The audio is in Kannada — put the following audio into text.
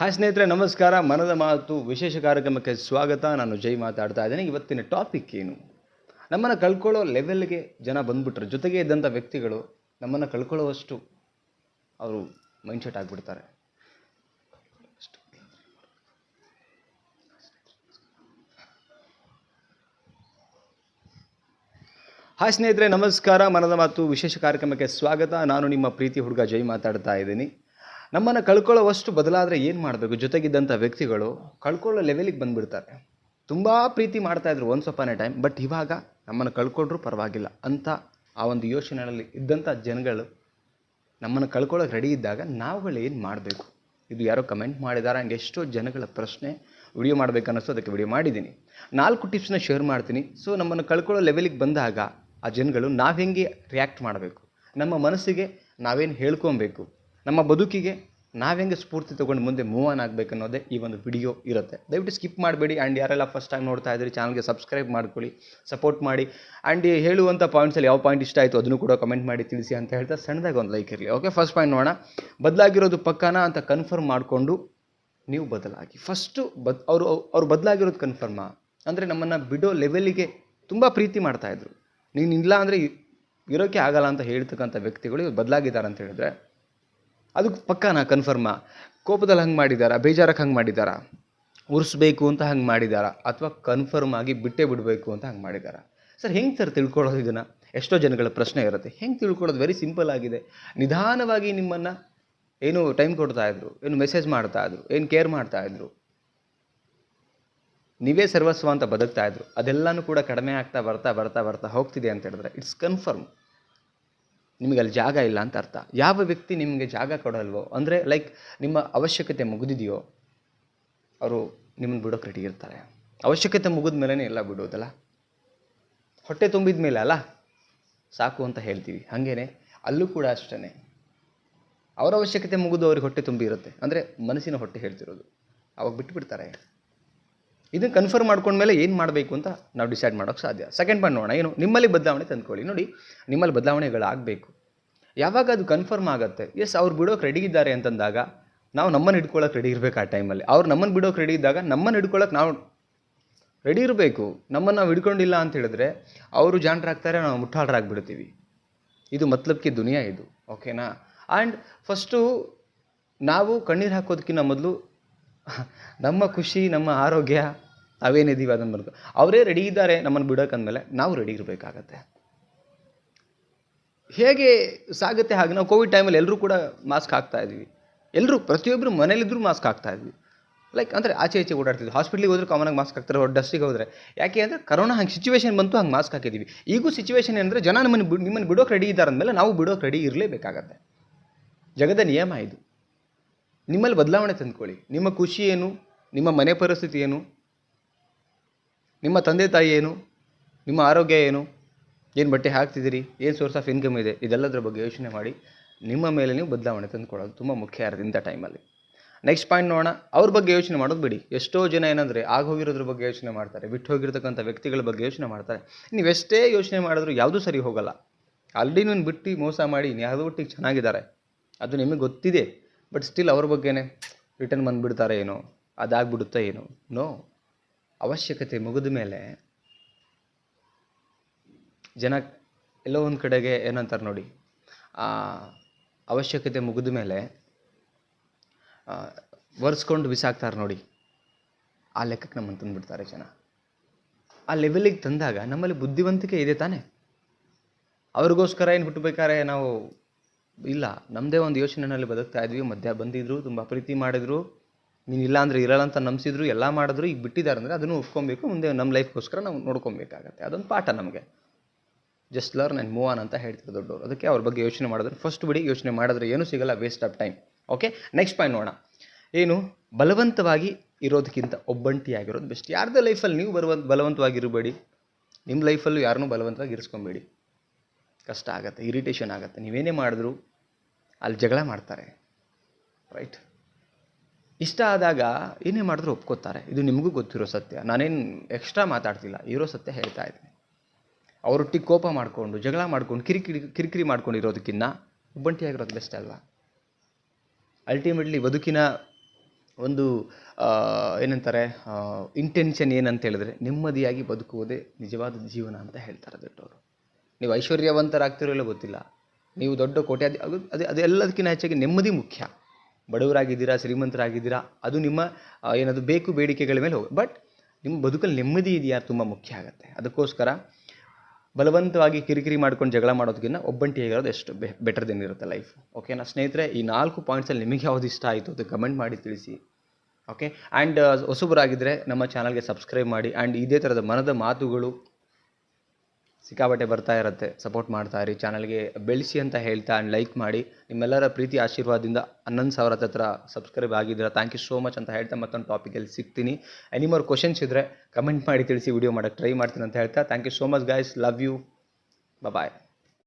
ಹಾಯ್ ಸ್ನೇಹಿತರೆ, ನಮಸ್ಕಾರ. ಮನದ ಮಾತು ವಿಶೇಷ ಕಾರ್ಯಕ್ರಮಕ್ಕೆ ಸ್ವಾಗತ. ನಾನು ಜೈ ಮಾತಾಡ್ತಾ ಇದ್ದೇನೆ. ಇವತ್ತಿನ ಟಾಪಿಕ್ ಏನು? ನಮ್ಮನ್ನು ಕಳ್ಕೊಳ್ಳೋ ಲೆವೆಲ್ಗೆ ಜನ ಬಂದ್ಬಿಟ್ರೆ. ಜೊತೆಗೆ ಇದ್ದಂಥ ವ್ಯಕ್ತಿಗಳು ನಮ್ಮನ್ನು ಕಳ್ಕೊಳ್ಳೋವಷ್ಟು ಅವರು ಮೈಂಡ್ಸೆಟ್ ಆಗಿಬಿಡ್ತಾರೆ. ಹಾಯ್ ಸ್ನೇಹಿತರೆ, ನಮಸ್ಕಾರ. ಮನದ ಮಾತು ವಿಶೇಷ ಕಾರ್ಯಕ್ರಮಕ್ಕೆ ಸ್ವಾಗತ. ನಾನು ನಿಮ್ಮ ಪ್ರೀತಿ ಹುಡುಗ ಜೈ ಮಾತಾಡ್ತಾ ಇದ್ದೀನಿ. ನಮ್ಮನ್ನು ಕಳ್ಕೊಳ್ಳೋವಷ್ಟು ಬದಲಾದರೆ ಏನು ಮಾಡಬೇಕು? ಜೊತೆಗಿದ್ದಂಥ ವ್ಯಕ್ತಿಗಳು ಕಳ್ಕೊಳ್ಳೋ ಲೆವೆಲಿಗೆ ಬಂದುಬಿಡ್ತಾರೆ. ತುಂಬ ಪ್ರೀತಿ ಮಾಡ್ತಾಯಿದ್ರು once upon a time but ಇವಾಗ ನಮ್ಮನ್ನು ಕಳ್ಕೊಂಡ್ರೂ ಪರವಾಗಿಲ್ಲ ಅಂತ ಆ ಒಂದು ಯೋಚನೆಗಳಲ್ಲಿ ಇದ್ದಂಥ ಜನಗಳು ನಮ್ಮನ್ನು ಕಳ್ಕೊಳ್ಳೋಕೆ ರೆಡಿ ಇದ್ದಾಗ ನಾವುಗಳು ಏನು ಮಾಡಬೇಕು? ಇದು ಯಾರೋ ಕಮೆಂಟ್ ಮಾಡಿದ್ದಾರೆ ಹಂಗೆ ಎಷ್ಟೋ ಜನಗಳ ಪ್ರಶ್ನೆ ವಿಡಿಯೋ ಮಾಡಬೇಕನ್ನಿಸ್ತು ಅದಕ್ಕೆ ವಿಡಿಯೋ ಮಾಡಿದ್ದೀನಿ. ನಾಲ್ಕು ಟಿಪ್ಸ್ನ ಶೇರ್ ಮಾಡ್ತೀನಿ. ಸೊ ನಮ್ಮನ್ನು ಕಳ್ಕೊಳ್ಳೋ ಲೆವೆಲಿಗೆ ಬಂದಾಗ ಆ ಜನಗಳು ನಾವು ಹೆಂಗೆ ರಿಯಾಕ್ಟ್ ಮಾಡಬೇಕು? ನಮ್ಮ ಮನಸ್ಸಿಗೆ ನಾವೇನು ಹೇಳ್ಕೊಬೇಕು? ನಮ್ಮ ಬದುಕಿಗೆ ನಾವೆಂಗೆ ಸ್ಫೂರ್ತಿ ತೊಗೊಂಡು ಮುಂದೆ ಮೂವ್ ಆನ್ ಆಗಬೇಕು ಅನ್ನೋದೇ ಈ ಒಂದು ವಿಡಿಯೋ ಇರುತ್ತೆ. ದಯವಿಟ್ಟು ಸ್ಕಿಪ್ ಮಾಡಬೇಡಿ. ಆ್ಯಂಡ್ ಯಾರೆಲ್ಲ ಫಸ್ಟ್ ಟೈಮ್ ನೋಡ್ತಾ ಇದ್ದೀರಿ ಚಾನಲ್ಗೆ ಸಬ್ಸ್ಕ್ರೈಬ್ ಮಾಡ್ಕೊಳ್ಳಿ ಸಪೋರ್ಟ್ ಮಾಡಿ. ಆ್ಯಂಡ್ ಹೇಳುವಂಥ ಪಾಯಿಂಟ್ಸಲ್ಲಿ ಯಾವ ಪಾಯಿಂಟ್ ಇಷ್ಟ ಆಯಿತು ಅದನ್ನು ಕೂಡ ಕಮೆಂಟ್ ಮಾಡಿ ತಿಳಿಸಿ ಅಂತ ಹೇಳ್ತಾ ಸಣ್ಣದಾಗಿ ಒಂದು ಲೈಕ್ ಇರಲಿ. ಓಕೆ ಫಸ್ಟ್ ಪಾಯಿಂಟ್ ನೋಡೋಣ. ಬದಲಾಗಿರೋದು ಪಕ್ಕನ ಅಂತ ಕನ್ಫರ್ಮ್ ಮಾಡಿಕೊಂಡು ನೀವು ಬದಲಾಗಿ. ಫಸ್ಟು ಬದ್, ಅವರು, ಅವ್ರು ಬದಲಾಗಿರೋದು ಕನ್ಫರ್ಮಾ ಅಂದರೆ ನಮ್ಮನ್ನು ಬಿಡೋ ಲೆವೆಲಿಗೆ ತುಂಬ ಪ್ರೀತಿ ಮಾಡ್ತಾಯಿದ್ರು ನೀನು ಇಲ್ಲ ಅಂದರೆ ಇರೋಕ್ಕೆ ಆಗಲ್ಲ ಅಂತ ಹೇಳ್ತಕ್ಕಂಥ ವ್ಯಕ್ತಿಗಳು ಇವ್ರು ಬದಲಾಗಿದ್ದಾರೆ ಅಂತ ಹೇಳಿದ್ರೆ ಅದು ಪಕ್ಕಾನ ಕನ್ಫರ್ಮಾ ಕೋಪದಲ್ಲಿ ಹಂಗೆ ಮಾಡಿದಾರಾ? ಬೇಜಾರಕ್ಕೆ ಹಂಗೆ ಮಾಡಿದಾರಾ? ಉರಿಸ್ಬೇಕು ಅಂತ ಹಂಗೆ ಮಾಡಿದಾರ? ಅಥವಾ ಕನ್ಫರ್ಮ್ ಆಗಿ ಬಿಟ್ಟೇ ಬಿಡಬೇಕು ಅಂತ ಹಂಗೆ ಮಾಡಿದಾರ? ಸರ್, ಹೆಂಗೆ ಸರ್ ತಿಳ್ಕೊಳ್ಳೋದು ಇದನ್ನು? ಎಷ್ಟೋ ಜನಗಳ ಪ್ರಶ್ನೆ ಇರುತ್ತೆ. ಹೆಂಗೆ ತಿಳ್ಕೊಳ್ಳೋದು? ವೆರಿ ಸಿಂಪಲ್ ಆಗಿದೆ. ನಿಧಾನವಾಗಿ ನಿಮ್ಮನ್ನು ಏನು ಟೈಮ್ ಕೊಡ್ತಾ ಇದ್ರು, ಏನು ಮೆಸೇಜ್ ಮಾಡ್ತಾ ಇದ್ರು, ಏನು ಕೇರ್ ಮಾಡ್ತಾ ಇದ್ರು. ನೀವೇ ಸರ್ವಸ್ವ ಅಂತ ಬದುಕ್ತಾ ಇದ್ರು. ಅದೆಲ್ಲನೂ ಕೂಡ ಕಡಿಮೆ ಆಗ್ತಾ ಬರ್ತಾ ಬರ್ತಾ ಬರ್ತಾ ಹೋಗ್ತಿದೆ ಅಂತ ಹೇಳಿದ್ರೆ ಇಟ್ಸ್ ಕನ್ಫರ್ಮ್ ನಿಮಗೆ ಅಲ್ಲಿ ಜಾಗ ಇಲ್ಲ ಅಂತ ಅರ್ಥ. ಯಾವ ವ್ಯಕ್ತಿ ನಿಮಗೆ ಜಾಗ ಕೊಡಲ್ವೋ, ಅಂದರೆ ಲೈಕ್ ನಿಮ್ಮ ಅವಶ್ಯಕತೆ ಮುಗಿದಿದೆಯೋ, ಅವರು ನಿಮ್ಮನ್ನು ಬಿಡೋಕೆ ರೆಡಿ ಇರ್ತಾರೆ. ಅವಶ್ಯಕತೆ ಮುಗಿದ ಮೇಲೇ ಎಲ್ಲ ಬಿಡೋದಲ್ಲ? ಹೊಟ್ಟೆ ತುಂಬಿದ ಮೇಲೆ ಅಲ್ಲ? ಸಾಕು ಅಂತ ಹೇಳ್ತೀವಿ. ಹಾಗೇನೆ, ಅಲ್ಲೂ ಕೂಡ ಅಷ್ಟೇ ಅವರ ಅವಶ್ಯಕತೆ ಮುಗಿದು ಅವ್ರಿಗೆ ಹೊಟ್ಟೆ ತುಂಬಿ ಇರುತ್ತೆ. ಅಂದರೆ ಮನಸ್ಸಿನ ಹೊಟ್ಟೆ ಹೇಳ್ತಿರೋದು. ಅವಾಗ ಬಿಟ್ಟುಬಿಡ್ತಾರೆ ಇದನ್ನು ಕನ್ಫರ್ಮ್ ಮಾಡ್ಕೊಂಡ್ಮೇಲೆ ಏನು ಮಾಡಬೇಕು ಅಂತ ನಾವು ಡಿಸೈಡ್ ಮಾಡೋಕ್ಕೆ ಸಾಧ್ಯ. ಸೆಕೆಂಡ್ ಪಾಯಿಂಟ್ ನೋಡೋಣ. ಏನು, ನಿಮ್ಮಲ್ಲಿ ಬದಲಾವಣೆ ತಂದ್ಕೊಳ್ಳಿ. ನೋಡಿ, ನಿಮ್ಮಲ್ಲಿ ಬದಲಾವಣೆಗಳಾಗಬೇಕು. ಯಾವಾಗ ಅದು ಕನ್ಫರ್ಮ್ ಆಗುತ್ತೆ? ಎಸ್ ಅವ್ರು ಬಿಡೋಕೆ ರೆಡಿ ಇದ್ದಾರೆ ಅಂತಂದಾಗ ನಾವು ನಮ್ಮನ್ನು ಹಿಡ್ಕೊಳ್ಳೋಕೆ ರೆಡಿ ಇರಬೇಕು ಆ ಟೈಮಲ್ಲಿ ಅವ್ರು ನಮ್ಮನ್ನು ಬಿಡೋಕೆ ರೆಡಿ ಇದ್ದಾಗ ನಮ್ಮನ್ನು ಹಿಡ್ಕೊಳ್ಳೋಕೆ ನಾವು ರೆಡಿ ಇರಬೇಕು. ನಮ್ಮನ್ನು ನಾವು ಹಿಡ್ಕೊಂಡಿಲ್ಲ ಅಂತ ಹೇಳಿದ್ರೆ ಅವರು ಜಾಣರಾಗ್ತಾರೆ, ನಾವು ಮುಟ್ಟಾಳರಾಗ್ಬಿಡ್ತೀವಿ ಇದು ಮತ್ಲಬ್ಕೆ ದುನಿಯಾ ಇದು. ಓಕೆನಾ ಆ್ಯಂಡ್ ಫಸ್ಟು ನಾವು ಕಣ್ಣೀರು ಹಾಕೋದಕ್ಕಿಂತ ಮೊದಲು ನಮ್ಮ ಖುಷಿ, ನಮ್ಮ ಆರೋಗ್ಯ ನಾವೇನಿದ್ದೀವಿ ಅದನ್ನು ಬರ್ಕೊ ಅವರೇ ರೆಡಿ ಇದ್ದಾರೆ, ನಮ್ಮನ್ನು ಬಿಡೋಕಂದ್ಮೇಲೆ ನಾವು ರೆಡಿ ಇರಬೇಕಾಗತ್ತೆ. ಹೇಗೆ ಸಾಗುತ್ತೆ ಹಾಗೆ, ನಾವು ಕೋವಿಡ್ ಟೈಮಲ್ಲಿ ಎಲ್ಲರೂ ಕೂಡ ಮಾಸ್ಕ್ ಹಾಕ್ತಾ ಇದ್ವಿ. ಎಲ್ಲರೂ ಪ್ರತಿಯೊಬ್ಬರು ಮನೇಲಿದ್ದರೂ ಮಾಸ್ಕ್ ಹಾಕ್ತಾ ಇದ್ವಿ. ಲೈಕ್ ಅಂದರೆ ಆಚೆ ಈಚೆ ಓಡಾಡ್ತಿದ್ವಿ. ಹಾಸ್ಪಿಟ್ಲಿಗೆ ಹೋದ್ರೆ ಕಾಮನಾಗಿ ಮಾಸ್ಕ್ ಹಾಕ್ತಾರೆ ಡಸ್ಟಿಗೆ ಹೋದರೆ. ಯಾಕೆ ಅಂದರೆ ಕರೋನಾ ಹಂಗೆ ಸಿಚುವೇಶನ್ ಬಂತು, ಹಂಗೆ ಮಾಸ್ಕ್ ಹಾಕಿದ್ದೀವಿ ಈಗೂ ಸಿಚುವೇಶನ್ ಏನಂದರೆ ಜನ ನಿಮ್ಮನ್ನು ಬಿಡ್ ನಿಮ್ಮನ್ನು ಬಿಡೋಕೆ ರೆಡಿ ಇದ್ದಾರೆ ಅಂದಮೇಲೆ ನಾವು ಬಿಡೋಕೆ ರೆಡಿ ಇರಲೇಬೇಕಾಗತ್ತೆ. ಜಗದ ನಿಯಮ ಇದು. ನಿಮ್ಮಲ್ಲಿ ಬದಲಾವಣೆ ತಂದ್ಕೊಳ್ಳಿ. ನಿಮ್ಮ ಖುಷಿ ಏನು? ನಿಮ್ಮ ಮನೆ ಪರಿಸ್ಥಿತಿ ಏನು? ನಿಮ್ಮ ತಂದೆ ತಾಯಿ ಏನು? ನಿಮ್ಮ ಆರೋಗ್ಯ ಏನು? ಏನು ಬಟ್ಟೆ ಹಾಕ್ತಿದ್ದೀರಿ? ಏನು ಸೋರ್ಸ್ ಆಫ್ ಇನ್ಕಮ್ ಇದೆ? ಇದೆಲ್ಲದರ ಬಗ್ಗೆ ಯೋಚನೆ ಮಾಡಿ. ನಿಮ್ಮ ಮೇಲೆ ನೀವು ಬದಲಾವಣೆ ತಂದುಕೊಳ್ಳೋದು ತುಂಬ ಮುಖ್ಯ ಇಂಥ ಟೈಮಲ್ಲಿ ನೆಕ್ಸ್ಟ್ ಪಾಯಿಂಟ್ ನೋಡೋಣ. ಅವ್ರ ಬಗ್ಗೆ ಯೋಚನೆ ಮಾಡೋದು ಬಿಡಿ. ಎಷ್ಟೋ ಜನ ಏನಂದರೆ ಆಗೋಗಿರೋದ್ರ ಬಗ್ಗೆ ಯೋಚನೆ ಮಾಡ್ತಾರೆ. ಬಿಟ್ಟು ಹೋಗಿರ್ತಕ್ಕಂಥ ವ್ಯಕ್ತಿಗಳ ಬಗ್ಗೆ ಯೋಚನೆ ಮಾಡ್ತಾರೆ. ನೀವು ಎಷ್ಟೇ ಯೋಚನೆ ಮಾಡಿದ್ರು ಯಾವುದೂ ಸರಿ ಹೋಗಲ್ಲ. ಆಲ್ರೆಡಿ ನೀನು ಬಿಟ್ಟು ಮೋಸ ಮಾಡಿ ಯಾವುದೋ ಒಟ್ಟಿಗೆ ಚೆನ್ನಾಗಿದ್ದಾರೆ. ಅದು ನಿಮಗೆ ಗೊತ್ತಿದೆ. ಬಟ್ ಸ್ಟಿಲ್ ಅವ್ರ ಬಗ್ಗೆನೇ ರಿಟರ್ನ್ ಬಂದುಬಿಡ್ತಾರೆ ಏನೋ, ಅದಾಗ್ಬಿಡುತ್ತೆ ಏನೋ. ನೋ ಅವಶ್ಯಕತೆ ಮುಗಿದ ಮೇಲೆ ಜನ ಎಲ್ಲೋ ಒಂದು ಕಡೆಗೆ ಏನಂತಾರೆ ನೋಡಿ, ಆ ಅವಶ್ಯಕತೆ ಮುಗಿದ ಮೇಲೆ ಒರೆಸ್ಕೊಂಡು ಬಿಸಾಕ್ತಾರೆ ನೋಡಿ. ಆ ಲೆಕ್ಕಕ್ಕೆ ನಮ್ಮನ್ನು ತಂದುಬಿಡ್ತಾರೆ ಜನ. ಆ ಲೆವೆಲಿಗೆ ತಂದಾಗ ನಮ್ಮಲ್ಲಿ ಬುದ್ಧಿವಂತಿಕೆ ಇದೆ ತಾನೇ. ಅವ್ರಿಗೋಸ್ಕರ ಏನು ಬಿಟ್ಟಬೇಕಾರೆ ನಾವು ಇಲ್ಲ ನಮ್ಮದೇ ಒಂದು ಯೋಚನೆಯಲ್ಲಿ ಬದುಕ್ತಾ ಇದ್ವಿ, ಮಧ್ಯ ಬಂದಿದ್ರು, ತುಂಬ ಪ್ರೀತಿ ಮಾಡಿದ್ರು. ನೀನು ಇಲ್ಲ ಅಂದರೆ ಇರಲ್ಲ ಅಂತ ನಂಬಿಸಿದ್ರು, ಎಲ್ಲ ಮಾಡಿದ್ರು, ಈಗ ಬಿಟ್ಟಿದ್ದಾರೆ ಅಂದರೆ ಅದನ್ನು ಒಪ್ಕೊಬೇಕು, ಮುಂದೆ ನಮ್ಮ ಲೈಫ್ಗೋಸ್ಕರ ನಾವು ನೋಡ್ಕೊಬೇಕಾಗತ್ತೆ. ಅದೊಂದು ಪಾಠ ನಮಗೆ. Just learn and move on ಅಂತ ಹೇಳ್ತಾರೆ ದೊಡ್ಡವರು. ಅದಕ್ಕೆ ಅವ್ರ ಬಗ್ಗೆ ಯೋಚನೆ ಮಾಡಿದ್ರೆ. ಫಸ್ಟ್ ಬಿಡಿ, ಯೋಚನೆ ಮಾಡಿದ್ರೆ ಏನೂ ಸಿಗಲ್ಲ waste of time okay next point ನೋಡೋಣ. ಏನು? ಬಲವಂತವಾಗಿ ಇರೋದಕ್ಕಿಂತ ಒಬ್ಬಂಟಿಯಾಗಿರೋದು ಬೆಸ್ಟ್ ಯಾರ್ದೇ ಲೈಫಲ್ಲಿ ನೀವು ಬರುವ, ಬಲವಂತವಾಗಿರಬೇಡಿ. ನಿಮ್ಮ ಲೈಫಲ್ಲೂ ಯಾರನ್ನೂ ಬಲವಂತವಾಗಿ ಇರಿಸ್ಕೊಬೇಡಿ. ಕಷ್ಟ ಆಗುತ್ತೆ ಇರಿಟೇಷನ್ ಆಗುತ್ತೆ. ನೀವೇನೇ ಮಾಡಿದ್ರು ಅಲ್ಲಿ ಜಗಳ ಮಾಡ್ತಾರೆ. ರೈಟ್ ಇಷ್ಟ ಆದಾಗ ಏನೇ ಮಾಡಿದ್ರು ಒಪ್ಕೋತಾರೆ. ಇದು ನಿಮಗೂ ಗೊತ್ತಿರೋ ಸತ್ಯ. ನಾನೇನು ಎಕ್ಸ್ಟ್ರಾ ಮಾತಾಡ್ತಿಲ್ಲ. ಇರೋ ಸತ್ಯ ಹೇಳ್ತಾ ಇದ್ದೀನಿ. ಅವರೊಟ್ಟಿಗೆ ಕೋಪ ಮಾಡಿಕೊಂಡು, ಜಗಳ ಮಾಡ್ಕೊಂಡು, ಕಿರಿಕಿರಿ ಕಿರಿಕಿರಿ ಮಾಡ್ಕೊಂಡಿರೋದಕ್ಕಿಂತ ಒಬ್ಬಂಟಿಯಾಗಿರೋದು ಬೆಸ್ಟ್ ಅಲ್ವಾ? ಅಲ್ಟಿಮೇಟ್ಲಿ ಬದುಕಿನ ಒಂದು ಏನಂತಾರೆ ಇಂಟೆನ್ಷನ್ ಏನಂತ ಹೇಳಿದ್ರೆ ನೆಮ್ಮದಿಯಾಗಿ ಬದುಕುವುದೇ ನಿಜವಾದ ಜೀವನ ಅಂತ ಹೇಳ್ತಾರೆ ದೊಡ್ಡವರು. ನೀವು ಐಶ್ವರ್ಯವಂತರಾಗ್ತಿರೋ ಗೊತ್ತಿಲ್ಲ. ನೀವು ದೊಡ್ಡ ಕೋಟ್ಯಾಧಿ ಅದು ಅದು ಅದೆಲ್ಲದಕ್ಕಿಂತ ಹೆಚ್ಚಾಗಿ ನೆಮ್ಮದಿ ಮುಖ್ಯ. ಬಡವರಾಗಿದ್ದೀರಾ, ಶ್ರೀಮಂತರಾಗಿದ್ದೀರಾ, ಅದು ನಿಮ್ಮ ಏನದು ಬೇಕು ಬೇಡಿಕೆಗಳ ಮೇಲೆ ಹೋಗಿ. ಬಟ್ ನಿಮ್ಮ ಬದುಕಲ್ಲಿ ನೆಮ್ಮದಿ ಇದೆಯಾ ತುಂಬ ಮುಖ್ಯ ಆಗುತ್ತೆ. ಅದಕ್ಕೋಸ್ಕರ ಬಲವಂತವಾಗಿ ಕಿರಿಕಿರಿ ಮಾಡ್ಕೊಂಡು ಜಗಳ ಮಾಡೋದಕ್ಕಿಂತ ಒಬ್ಬಂಟಿ ಆಗಿರೋದು ಎಷ್ಟು ಬೆಟರ್ ದೆನ್ ಇರುತ್ತೆ ಲೈಫ್ ಓಕೆನಾ ಸ್ನೇಹಿತರೆ, ಈ ನಾಲ್ಕು ಪಾಯಿಂಟ್ಸಲ್ಲಿ ನಿಮಗೆ ಯಾವುದು ಇಷ್ಟ ಆಯಿತು ಅದು ಕಮೆಂಟ್ ಮಾಡಿ ತಿಳಿಸಿ. ಓಕೆ ಆ್ಯಂಡ್ ಹೊಸಬರಾಗಿದ್ದರೆ ನಮ್ಮ ಚಾನಲ್ಗೆ ಸಬ್ಸ್ಕ್ರೈಬ್ ಮಾಡಿ. ಆ್ಯಂಡ್ ಇದೇ ಥರದ ಮನದ ಮಾತುಗಳು ಸಿಕ್ಕಾಬಟ್ಟೆ ಬರ್ತಾ ಇರುತ್ತೆ. ಸಪೋರ್ಟ್ ಮಾಡ್ತಾ ಇರಿ. ಚಾನಲ್ಗೆ ಬೆಳೆಸಿ ಅಂತ ಹೇಳ್ತಾ ಆ್ಯಂಡ್ ಲೈಕ್ ಮಾಡಿ. ನಿಮ್ಮೆಲ್ಲರ ಪ್ರೀತಿ, ಆಶೀರ್ವಾದದಿಂದ ಹನ್ನೊಂದು ಸಾವಿರ ಹತ್ರ ಸಬ್ಸ್ಕ್ರೈಬ್ ಆಗಿದ್ದೀರಾ? ಥ್ಯಾಂಕ್ ಯು ಸೋ ಮಚ್ ಅಂತ ಹೇಳ್ತಾ ಮತ್ತೊಂದು ಟಾಪಿಕಲ್ಲಿ ಸಿಗ್ತೀನಿ. ಎನಿಮೋರ್ ಕ್ವಶನ್ಸ್ ಇದ್ದರೆ ಕಮೆಂಟ್ ಮಾಡಿ ತಿಳಿಸಿ ವಿಡಿಯೋ ಮಾಡೋಕ್ಕೆ ಟ್ರೈ ಮಾಡ್ತೀನಿ ಅಂತ ಹೇಳ್ತಾ. Thank you so much guys love you bye